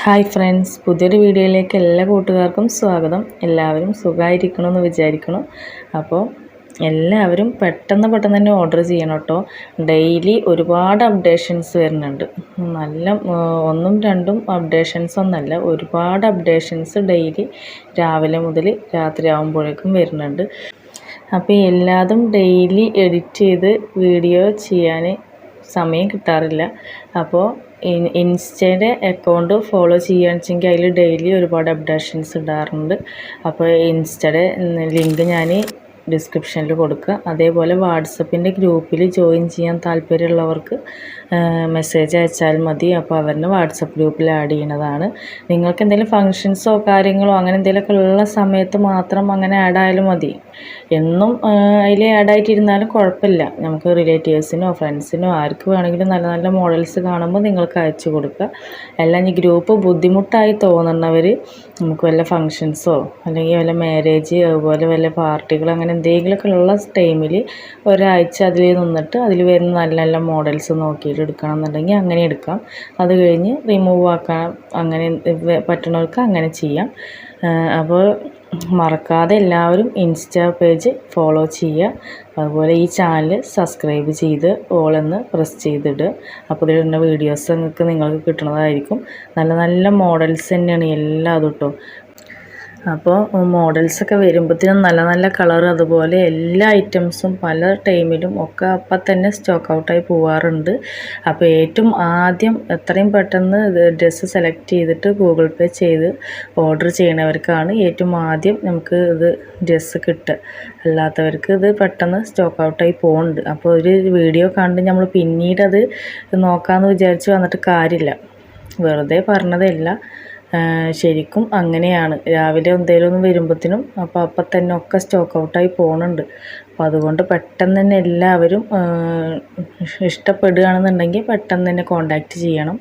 Hi friends പുതിയൊരു വീഡിയോയിലേക്ക് എല്ലാ കൂട്ടുകാർക്കും സ്വാഗതം. എല്ലാവരും സുഖമായിരിക്കണമെന്ന് വിചാരിക്കണം. അപ്പോൾ എല്ലാവരും പെട്ടെന്ന് പെട്ടെന്ന് തന്നെ ഓർഡർ ചെയ്യണം കേട്ടോ ഡെയിലി ഒരുപാട് അപ്ഡേഷൻസ് വരുന്നുണ്ട്. നല്ല ഒന്നും രണ്ടും അപ്ഡേഷൻസ് ഒന്നല്ല. ഒരുപാട് അപ്ഡേഷൻസ് ഡെയിലി രാവിലെ മുതൽ രാത്രി ആകുമ്പോഴേക്കും വരുന്നുണ്ട്. അപ്പോൾ എല്ലാതും ഡെയിലി എഡിറ്റ് ചെയ്ത് വീഡിയോ ചെയ്യാൻ സമയം കിട്ടാറില്ല. അപ്പോൾ ഇൻസ്റ്റയുടെ അക്കൗണ്ട് ഫോളോ ചെയ്യുകയാണെന്ന് വെച്ചെങ്കിൽ അതിൽ ഡെയിലി ഒരുപാട് അപ്ഡേഷൻസ് ഇടാറുണ്ട്. അപ്പോൾ ഇൻസ്റ്റയുടെ ലിങ്ക് ഞാൻ ഡിസ്ക്രിപ്ഷനിൽ കൊടുക്കുക. അതേപോലെ വാട്സപ്പിന്റെ ഗ്രൂപ്പിൽ ജോയിൻ ചെയ്യാൻ താല്പര്യമുള്ളവർക്ക് മെസ്സേജ് അയച്ചാൽ മതി. അപ്പോൾ അവരുടെ വാട്സപ്പ് ഗ്രൂപ്പിൽ ആഡ് ചെയ്യുന്നതാണ്. നിങ്ങൾക്ക് എന്തെങ്കിലും ഫങ്ഷൻസോ കാര്യങ്ങളോ അങ്ങനെ എന്തെങ്കിലുമൊക്കെ ഉള്ള സമയത്ത് മാത്രം അങ്ങനെ ആഡ് ആയാലും മതി. എന്നും അതിൽ ആഡ് ആയിട്ടിരുന്നാലും കുഴപ്പമില്ല. നമുക്ക് റിലേറ്റീവ്സിനോ ഫ്രണ്ട്സിനോ ആർക്ക് വേണമെങ്കിലും നല്ല നല്ല മോഡൽസ് കാണുമ്പോൾ നിങ്ങൾക്ക് അയച്ചു കൊടുക്കുക. അല്ല ഇനി ഗ്രൂപ്പ് ബുദ്ധിമുട്ടായി തോന്നുന്നവർ നമുക്ക് വല്ല ഫങ്ഷൻസോ അല്ലെങ്കിൽ വല്ല മാരേജ് അതുപോലെ വല്ല പാർട്ടികൾ അങ്ങനെ എന്തെങ്കിലുമൊക്കെ ഉള്ള ടൈമിൽ ഒരാഴ്ച അതിൽ നിന്നിട്ട് അതിൽ വരുന്ന നല്ല നല്ല മോഡൽസ് നോക്കിയിട്ട് എടുക്കണം എന്നുണ്ടെങ്കിൽ അങ്ങനെ എടുക്കാം. അത് കഴിഞ്ഞ് റിമൂവ് ആക്കാൻ അങ്ങനെ പറ്റുന്നവർക്ക് അങ്ങനെ ചെയ്യാം. അപ്പോൾ മറക്കാതെ എല്ലാവരും ഇൻസ്റ്റാ പേജ് ഫോളോ ചെയ്യുക. അതുപോലെ ഈ ചാനൽ സബ്സ്ക്രൈബ് ചെയ്ത് ഓളെന്ന് പ്രസ് ചെയ്തിടുക. അപ്പോൾ ഇതിലുള്ള വീഡിയോസ് നിങ്ങൾക്ക് നിങ്ങൾക്ക് കിട്ടുന്നതായിരിക്കും. നല്ല നല്ല മോഡൽസ് തന്നെയാണ് എല്ലാതും കേട്ടോ അപ്പോൾ മോഡൽസൊക്കെ വരുമ്പോഴത്തേനും നല്ല നല്ല കളർ അതുപോലെ എല്ലാ ഐറ്റംസും പല ടൈമിലും ഒക്കെ അപ്പം തന്നെ സ്റ്റോക്ക് ഔട്ടായി പോവാറുണ്ട്. അപ്പോൾ ഏറ്റവും ആദ്യം എത്രയും പെട്ടെന്ന് ഡ്രസ്സ് സെലക്ട് ചെയ്തിട്ട് ഗൂഗിൾ പേ ചെയ്ത് ഓർഡർ ചെയ്യണവർക്കാണ് ഏറ്റവും ആദ്യം നമുക്ക് ഇത് ഡ്രസ്സ് കിട്ടുക. അല്ലാത്തവർക്ക് ഇത് പെട്ടെന്ന് സ്റ്റോക്ക് ഔട്ടായി പോകുന്നുണ്ട് അപ്പോൾ ഒരു വീഡിയോ കണ്ട് നമ്മൾ പിന്നീട് അത് നോക്കാമെന്ന് വിചാരിച്ച് വന്നിട്ട് കാര്യമില്ല. വെറുതെ പറഞ്ഞതല്ല. ശരിക്കും അങ്ങനെയാണ്. രാവിലെ എന്തേലും ഒന്ന് വരുമ്പോഴത്തേനും അപ്പോൾ അപ്പം തന്നെ ഒക്കെ സ്റ്റോക്ക് ഔട്ടായി പോകുന്നുണ്ട് അപ്പം അതുകൊണ്ട് പെട്ടെന്ന് തന്നെ എല്ലാവരും ഇഷ്ടപ്പെടുകയാണെന്നുണ്ടെങ്കിൽ പെട്ടെന്ന് തന്നെ കോണ്ടാക്റ്റ് ചെയ്യണം.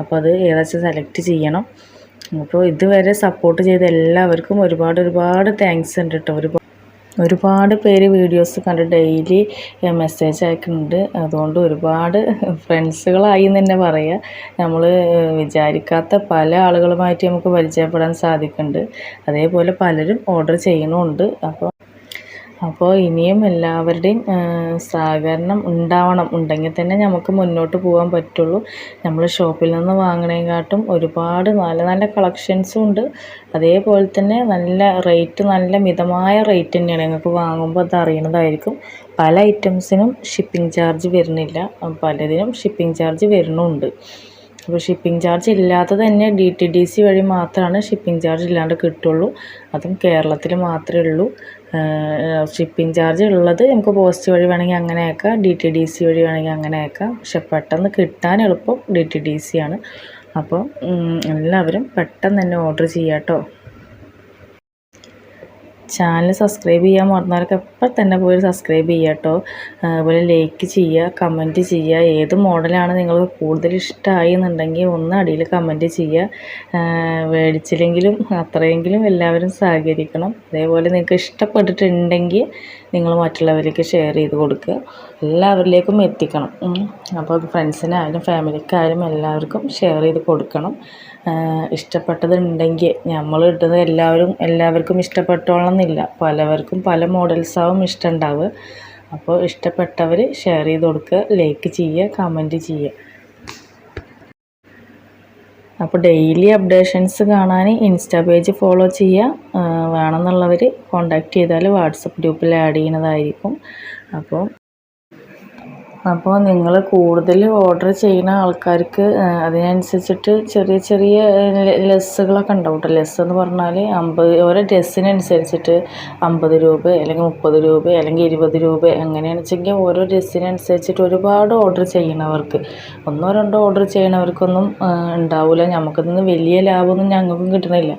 അപ്പോൾ അത് ഏതാച്ചും സെലക്ട് ചെയ്യണം. അപ്പോൾ ഇതുവരെ സപ്പോർട്ട് ചെയ്ത എല്ലാവർക്കും ഒരുപാട് ഒരുപാട് താങ്ക്സ് ഉണ്ട് കേട്ടോ ഒരുപാട് ഒരുപാട് പേര് വീഡിയോസ് കണ്ട് ഡെയിലി മെസ്സേജ് അയക്കുന്നുണ്ട്. അതുകൊണ്ട് ഒരുപാട് ഫ്രണ്ട്സുകളായി എന്ന് തന്നെ പറയുക നമ്മൾ വിചാരിക്കാത്ത പല ആളുകളുമായിട്ട് നമുക്ക് പരിചയപ്പെടാൻ സാധിക്കുന്നുണ്ട്. അതേപോലെ പലരും ഓർഡർ ചെയ്യണമുണ്ട് അപ്പോൾ അപ്പോൾ ഇനിയും എല്ലാവരുടെയും സഹകരണം ഉണ്ടാവണം. ഉണ്ടെങ്കിൽ തന്നെ നമുക്ക് മുന്നോട്ട് പോകാൻ പറ്റുള്ളൂ. നമ്മൾ ഷോപ്പിൽ നിന്ന് വാങ്ങണേക്കാട്ടും ഒരുപാട് നല്ല നല്ല കളക്ഷൻസും ഉണ്ട്. അതേപോലെ തന്നെ നല്ല റേറ്റ് നല്ല മിതമായ റേറ്റ് തന്നെയാണ് ഞങ്ങൾക്ക് വാങ്ങുമ്പോൾ അത് അറിയണതായിരിക്കും. പല ഐറ്റംസിനും ഷിപ്പിംഗ് ചാർജ് വരുന്നില്ല. പലതിനും ഷിപ്പിംഗ് ചാർജ് വരുന്നുണ്ട്. അപ്പോൾ ഷിപ്പിംഗ് ചാർജ് ഇല്ലാത്തത് തന്നെ ഡി ടി ഡി സി വഴി മാത്രമാണ് ഷിപ്പിംഗ് ചാർജ് ഇല്ലാണ്ട് കിട്ടുള്ളൂ. അതും കേരളത്തിൽ മാത്രമേ ഉള്ളൂ. ഷിപ്പിംഗ് ചാർജ് ഉള്ളത് നമുക്ക് പോസ്റ്റ് വഴി വേണമെങ്കിൽ അങ്ങനെ അയക്കാം ഡി ടി ഡി സി വഴി വേണമെങ്കിൽ അങ്ങനെ അയക്കാം പക്ഷെ പെട്ടെന്ന് കിട്ടാൻ എളുപ്പം ഡി ടി ഡി സി ആണ്. അപ്പോൾ എല്ലാവരും പെട്ടെന്ന് തന്നെ ഓർഡർ ചെയ്യാം കേട്ടോ ചാനൽ സബ്സ്ക്രൈബ് ചെയ്യാൻ മറന്നവർക്ക് എപ്പോൾ തന്നെ പോയി സബ്സ്ക്രൈബ് ചെയ്യുക കേട്ടോ. അതുപോലെ ലൈക്ക് ചെയ്യുക കമന്റ് ചെയ്യുക ഏത് മോഡലാണ് നിങ്ങൾക്ക് കൂടുതൽ ഇഷ്ടമായി എന്നുണ്ടെങ്കിൽ ഒന്ന് അടിയിൽ കമന്റ് ചെയ്യുക മേടിച്ചില്ലെങ്കിലും അത്രയെങ്കിലും എല്ലാവരും സഹകരിക്കണം. അതേപോലെ നിങ്ങൾക്ക് ഇഷ്ടപ്പെട്ടിട്ടുണ്ടെങ്കിൽ നിങ്ങൾ മറ്റുള്ളവരിലേക്ക് ഷെയർ ചെയ്ത് കൊടുക്കുക. എല്ലാവരിലേക്കും എത്തിക്കണം. അപ്പോൾ ഫ്രണ്ട്സിനായാലും ഫാമിലിക്കായാലും എല്ലാവർക്കും ഷെയർ ചെയ്ത് കൊടുക്കണം. ഇഷ്ടപ്പെട്ടതുണ്ടെങ്കിൽ നമ്മൾ ഇട്ടത് എല്ലാവരും എല്ലാവർക്കും ഇഷ്ടപ്പെട്ടോളണമെന്നില്ല പലവർക്കും പല മോഡൽസാവും ഇഷ്ടമുണ്ടാവുക അപ്പോൾ ഇഷ്ടപ്പെട്ടവർ ഷെയർ ചെയ്ത് കൊടുക്കുക ലൈക്ക് ചെയ്യുക കമന്റ് ചെയ്യുക. അപ്പോൾ ഡെയിലി അപ്ഡേഷൻസ് കാണാൻ ഇൻസ്റ്റാ പേജ് ഫോളോ ചെയ്യുക. വേണമെന്നുള്ളവർ കോണ്ടാക്ട് ചെയ്താൽ വാട്സപ്പ് ഗ്രൂപ്പിൽ ആഡ് ചെയ്യുന്നതായിരിക്കും. അപ്പോൾ അപ്പോൾ നിങ്ങൾ കൂടുതൽ ഓർഡർ ചെയ്യുന്ന ആൾക്കാർക്ക് അതിനനുസരിച്ചിട്ട് ചെറിയ ചെറിയ ലെസ്സുകളൊക്കെ ഉണ്ടാവും കേട്ടോ ലെസ് എന്ന് പറഞ്ഞാൽ അമ്പത് ഓരോ ഡ്രസ്സിനനുസരിച്ചിട്ട് അമ്പത് രൂപ അല്ലെങ്കിൽ മുപ്പത് രൂപ അല്ലെങ്കിൽ ഇരുപത് രൂപ എങ്ങനെയാണെന്ന് വെച്ചെങ്കിൽ ഓരോ ഡ്രസ്സിനനുസരിച്ചിട്ട് ഒരുപാട് ഓർഡർ ചെയ്യണവർക്ക് ഒന്നോ രണ്ടോ ഓർഡർ ചെയ്യണവർക്കൊന്നും ഉണ്ടാവില്ല. നമുക്കിതൊന്നും വലിയ ലാഭമൊന്നും ഞങ്ങൾക്കും കിട്ടണില്ല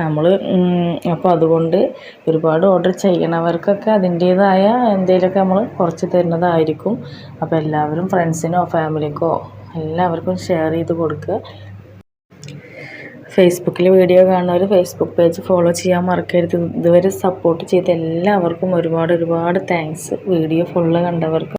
നമ്മൾ അപ്പോൾ അതുകൊണ്ട് ഒരുപാട് ഓർഡർ ചെയ്യണവർക്കൊക്കെ അതിന്റേതായ എന്തെങ്കിലുമൊക്കെ നമ്മൾ കുറച്ച് തരുന്നതായിരിക്കും. അപ്പോൾ എല്ലാവരും ഫ്രണ്ട്സിനോ ഫാമിലിക്കോ എല്ലാവർക്കും ഷെയർ ചെയ്ത് കൊടുക്കുക. ഫേസ്ബുക്കിൽ വീഡിയോ കാണുന്നവർ ഫേസ്ബുക്ക് പേജ് ഫോളോ ചെയ്യാൻ മറക്കരുത്. ഇതുവരെ സപ്പോർട്ട് ചെയ്ത എല്ലാവർക്കും ഒരുപാട് ഒരുപാട് താങ്ക്സ് വീഡിയോ ഫുള്ള് കണ്ടവർക്കും.